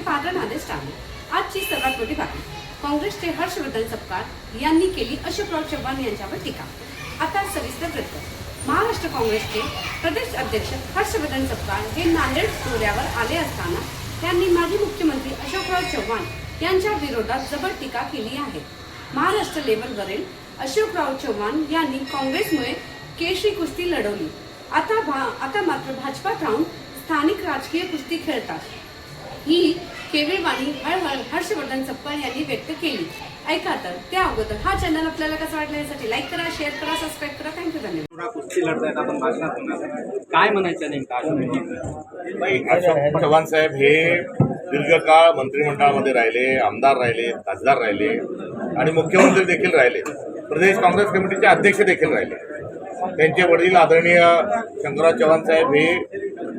यांचे झालेच टाळले आजची सर्वात मोठी बातमी काँग्रेसचे हर्षवर्धन सपकाळ यांनी केली अशोकराव चव्हाण यांच्यावर टीका. आता सविस्तर वृत्त. महाराष्ट्र काँग्रेसचे प्रदेश अध्यक्ष हर्षवर्धन सपकाळ हे नांदेड दौऱ्यावर आले असताना त्यांनी माजी मुख्यमंत्री अशोकराव चव्हाण यांच्या विरोधात जबर टीका केली आहे. महाराष्ट्र लेवलवरील अशोकराव चव्हाण यांनी काँग्रेसमुळे केशरी कुस्ती लढवली. आता भा आता मात्र भाजपात राहून स्थानिक राजकीय कुस्ती खेळतात. ही केविळवाणी हर हर हर्षवर्धन सपकाळ यांनी व्यक्त केली. ऐका तर त्या अगोदर हा चॅनल आपल्याला कसा वाटला यासाठी लाईक करा शेअर करा सबस्क्राईब करा. थँक्यू धन्यवाद. काय म्हणायचं नेमकं अशोक चव्हाण साहेब हे दीर्घकाळ मंत्रिमंडळामध्ये राहिले आमदार राहिले खासदार राहिले आणि मुख्यमंत्री देखील राहिले. प्रदेश काँग्रेस कमिटीचे अध्यक्ष देखील राहिले. त्यांचे वडील आदरणीय शंकरराव चव्हाण साहेब हे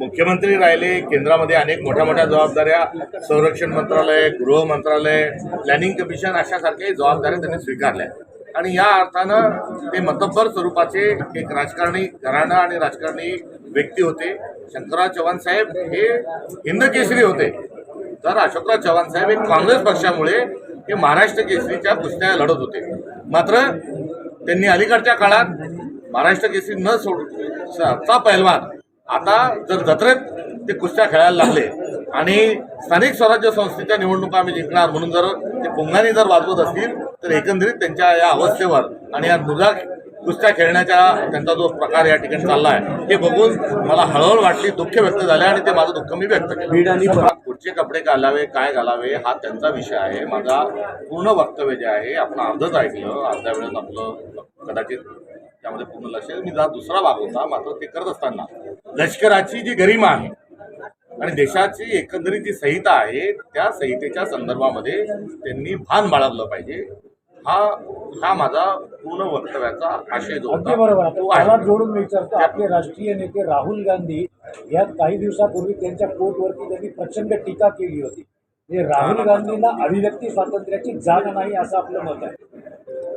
मुख्यमंत्री राहिले केंद्रामध्ये अनेक मोठ्या मोठ्या जबाबदाऱ्या संरक्षण मंत्रालय गृह मंत्रालय प्लॅनिंग कमिशन अशासारख्या जबाबदाऱ्या त्यांनी स्वीकारल्या. आणि या अर्थानं ते मतब्बर स्वरूपाचे एक राजकारणी घराणं आणि राजकारणी व्यक्ती होते. शंकरराव चव्हाण साहेब हे हिंद केसरी होते. तर अशोकराव चव्हाण साहेब हे काँग्रेस पक्षामुळे हे महाराष्ट्र केसरीच्या कुस्त्या लढत होते. मात्र त्यांनी अलीकडच्या काळात महाराष्ट्र केसरी न सोड चा पहिलवान आता जर जत्रेत ते कुस्त्या खेळायला लागले आणि स्थानिक स्वराज्य संस्थेच्या निवडणुका आम्ही जिंकणार म्हणून जर ते पुंगाने जर वाजवत असतील तर एकंदरीत त्यांच्या या अवस्थेवर आणि या दुधा कुस्त्या खेळण्याच्या त्यांचा जो प्रकार या ठिकाणी चालला आहे हे बघून मला हळहळ वाटली दुःख व्यक्त झाले आणि ते माझं दुःख मी व्यक्त केलं. पुढचे कपडे घालावे काय घालावे हा त्यांचा विषय आहे. माझा पूर्ण वक्तव्य जे आहे आपण अर्धच ऐकलं अर्ध्या वेळेस आपलं कदाचित त्यामध्ये पूर्ण लक्ष मी जरा दुसरा भाग होता मात्र ते करत असताना लष्कराची जी गरिमा आहे आणि देशाची एकंदरीत जी संहिता आहे त्या संहितेच्या संदर्भामध्ये त्यांनी भान बाळगलं पाहिजे. हा हा माझा पूर्ण वक्तव्याचा आशय जो अगदी होता बरोबर. जोडून विचारतो आपले राष्ट्रीय नेते राहुल गांधी या काही दिवसापूर्वी त्यांच्या कोर्टवरती त्यांनी प्रचंड टीका केली होती. राहुल गांधींना अभिव्यक्ती स्वातंत्र्याची जाण नाही असं आपलं मत आहे.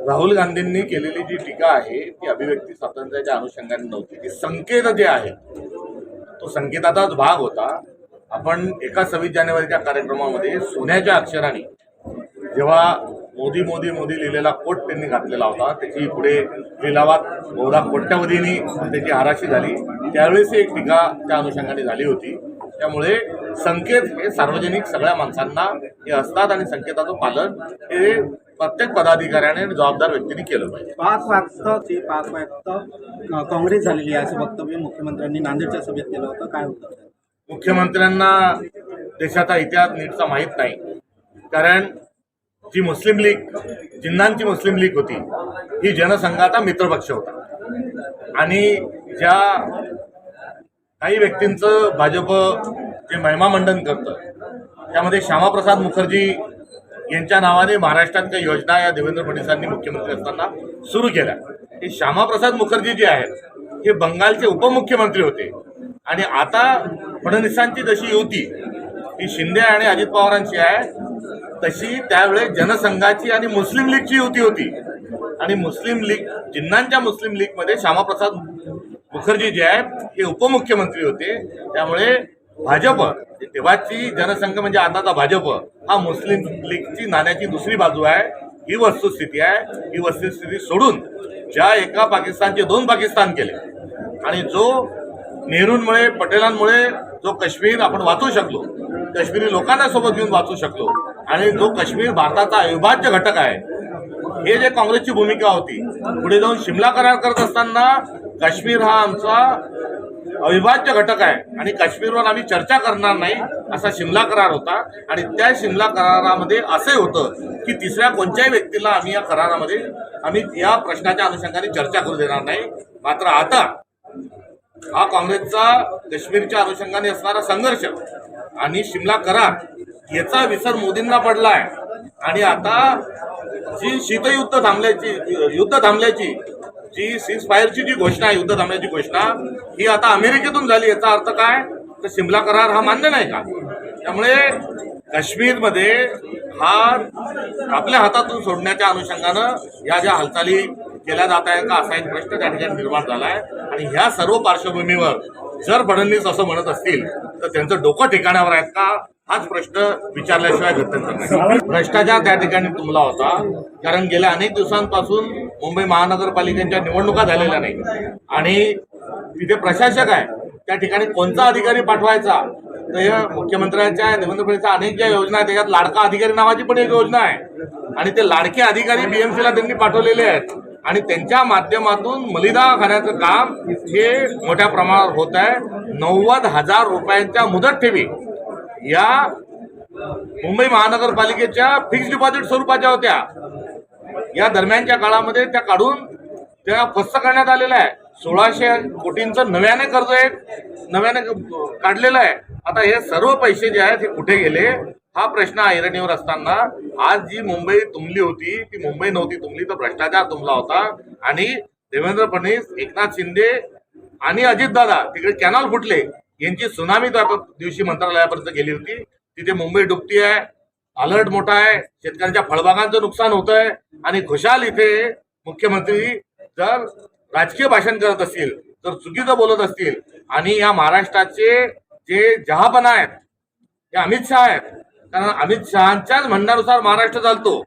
राहुल गांधींनी केलेली जी टीका आहे ती अभिव्यक्ती स्वातंत्र्याच्या अनुषंगाने नव्हती. ती संकेत जे आहे तो संकेताचाच भाग होता. आपण एका सव्वीस जानेवारीच्या कार्यक्रमामध्ये सोन्याच्या अक्षराने जेव्हा मोदी मोदी मोदी लिहिलेला कोट त्यांनी घातलेला होता त्याची पुढे लिलावात बहुधा कोट्यावधीनी त्याची हाराशी झाली. त्यावेळेस एक टीका त्या अनुषंगाने झाली होती. त्यामुळे संकेत हे सार्वजनिक सगळ्या माणसांना हे असतात आणि संकेताचं पालन हे प्रत्येक पदाधिकाऱ्याने आणि जबाबदार व्यक्तीने केलं पाहिजे. पाच वाजता ते पाच वाजता काँग्रेस झालेली आहे असं वक्तव्य मुख्यमंत्र्यांनी नांदेडच्या सभेत केलं होतं. काय होतं मुख्यमंत्र्यांना देशाचा इतिहास नीटचा माहीत नाही. कारण जी मुस्लिम लीग जिन्नांची मुस्लिम लीग होती ही जनसंघाचा मित्रपक्ष होता. आणि ज्या काही व्यक्तींचं भाजप जे महिमामंडन करतं त्यामध्ये श्यामाप्रसाद मुखर्जी यांच्या नावाने महाराष्ट्रात काही योजना या देवेंद्र फडणवीसांनी मुख्यमंत्री असताना सुरू केल्या. हे श्यामाप्रसाद मुखर्जी जे आहेत हे बंगालचे उपमुख्यमंत्री होते. आणि आता फडणवीसांची जशी युती ही शिंदे आणि अजित पवारांची आहे तशी त्यावेळेस जनसंघाची आणि मुस्लिम लीगची युती होती. आणि मुस्लिम लीग जिन्नांच्या मुस्लिम लीगमध्ये श्यामाप्रसाद मुखर्जी जे आहेत हे उपमुख्यमंत्री होते. त्यामुळे भाजप. तेव्हाची जनसंघ म्हणजे आताचा भाजप. हा मुस्लिम लीगची नाण्याची दुसरी बाजू आहे. ही वस्तुस्थिती आहे. ही वस्तुस्थिती सोडून ज्या एका पाकिस्तानचे दोन पाकिस्तान केले आणि जो नेहरूंमुळे पटेलांमुळे जो काश्मीर आपण वाचू शकलो काश्मीरी लोकांना सोबत घेऊन वाचू शकलो आणि जो काश्मीर भारताचा अविभाज्य घटक आहे हे जे काँग्रेसची भूमिका होती पुढे जाऊन शिमला करार करत असताना काश्मीर हा आमचा अविभाज्य घटक आहे. आणि काश्मीरवर आम्ही चर्चा करणार नाही असा शिमला करार होता. आणि त्या शिमला करारामध्ये असे होतं की तिसऱ्या कोणत्याही व्यक्तीला आम्ही या करारामध्ये आम्ही या प्रश्नाच्या अनुषंगाने चर्चा करू देणार नाही. मात्र आता हा काँग्रेसचा काश्मीरच्या अनुषंगाने असणारा संघर्ष आणि शिमला करार याचा विसर मोदींना पडला आहे आणि आता जी शीतयुद्ध थांबल्याची युद्ध थांबल्याची जी सीज फायरची जी घोषणा आहे युद्ध थांबण्याची घोषणा ही आता अमेरिकेतून झाली याचा अर्थ काय? तर शिमला करार हा मान्य नाही का? त्यामुळे काश्मीरमध्ये हा आपल्या हातातून सोडण्याच्या अनुषंगानं या ज्या हालचाली केल्या जात आहेत का असा एक प्रश्न त्या ठिकाणी निर्माण झाला आहे आणि ह्या सर्व पार्श्वभूमीवर जर फडणवीस असं म्हणत असतील तर त्यांचं डोकं ठिकाणावर आहेत का? हाच प्रश्न विचारल्याशिवाय गत्यंतर भ्रष्टाचार त्या ठिकाणी तुमला होता. कारण गेल्या अनेक दिवसांपासून मुंबई महानगरपालिकेच्या निवडणुका झालेल्या नाही आणि तिथे प्रशासक आहे त्या ठिकाणी कोणता अधिकारी पाठवायचा? तर हे मुख्यमंत्र्यांच्या देवेंद्र फडणवीसच्या अनेक ज्या योजना आहेत त्याच्यात लाडका अधिकारी नावाची पण एक योजना आहे. आणि ते लाडके अधिकारी बीएमसीला त्यांनी पाठवलेले आहेत. आणि त्यांच्या माध्यमातून मलिदा खाण्याचं काम हे मोठ्या प्रमाणावर होत आहे. नव्वद हजार रुपयांच्या मुदत ठेवी या मुंबई महानगरपालिकेच्या फिक्स डिपॉझिट स्वरूपाच्या होत्या. या दरम्यानच्या काळामध्ये त्या काढून त्या फस्त करण्यात आलेल्या आहे. सोळाशे कोटींचं नव्याने कर्ज एक नव्याने काढलेलं आहे. आता हे सर्व पैसे जे आहेत हे कुठे गेले? हा प्रश्न ऐरणीवर असताना आज जी मुंबई तुंबली होती ती मुंबई नव्हती तुंबली तर भ्रष्टाचार तुंबला होता. आणि देवेंद्र फडणवीस एकनाथ शिंदे आणि अजितदादा तिकडे कॅनॉल फुटले. यांची सुनामी त्या दिवशी मंत्रालयापर्यंत गेली होती. तिथे मुंबई डुबती आहे. अलर्ट मोठा आहे. शेतकऱ्यांच्या फळबागांचं नुकसान होत आहे आणि खुशाल इथे मुख्यमंत्री जर राजकीय भाषण करत असतील तर चुकीचं बोलत असतील आणि या महाराष्ट्राचे जे जहापना आहेत हे अमित शहा आहेत कारण अमित शहाच्याच म्हणण्यानुसार महाराष्ट्र चालतो.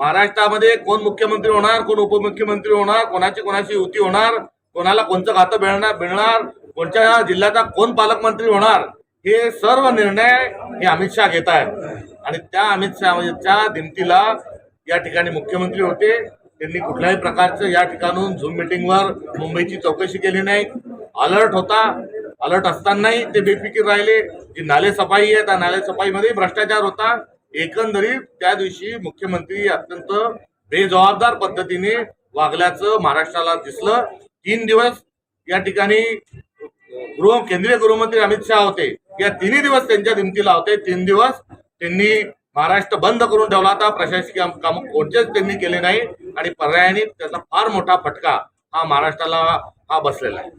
महाराष्ट्रामध्ये कोण मुख्यमंत्री होणार कोण उपमुख्यमंत्री होणार कोणाची कोणाची युती होणार कोणाला कोणतं खातं मिळणार मिळणार कोणत्या जिल्ह्याचा कोण पालकमंत्री होणार हे सर्व निर्णय हे अमित शहा घेत आहेत. आणि त्या अमित शहाच्या दिमतीला या ठिकाणी मुख्यमंत्री होते. त्यांनी कुठल्याही प्रकारचं या ठिकाणून झूम मिटिंगवर मुंबईची चौकशी केली नाही. अलर्ट होता. अलर्ट असतानाही ते बेफिकीर राहिले. जी नाले सफाई आहे त्या नाले सफाईमध्ये भ्रष्टाचार होता. एकंदरीत त्या दिवशी मुख्यमंत्री अत्यंत बेजबाबदार पद्धतीने वागल्याचं महाराष्ट्राला दिसलं. तीन दिवस या ठिकाणी गृह केंद्रीय गृहमंत्री अमित शहा होते. या तिन्ही दिवस त्यांच्या दिमतीला होते तीन दिवस त्यांनी महाराष्ट्र बंद करून ठेवला होता. प्रशासकीय काम कोणतेच त्यांनी केले नाही. आणि पर्यायाने त्याचा फार मोठा फटका हा महाराष्ट्राला हा बसलेला आहे.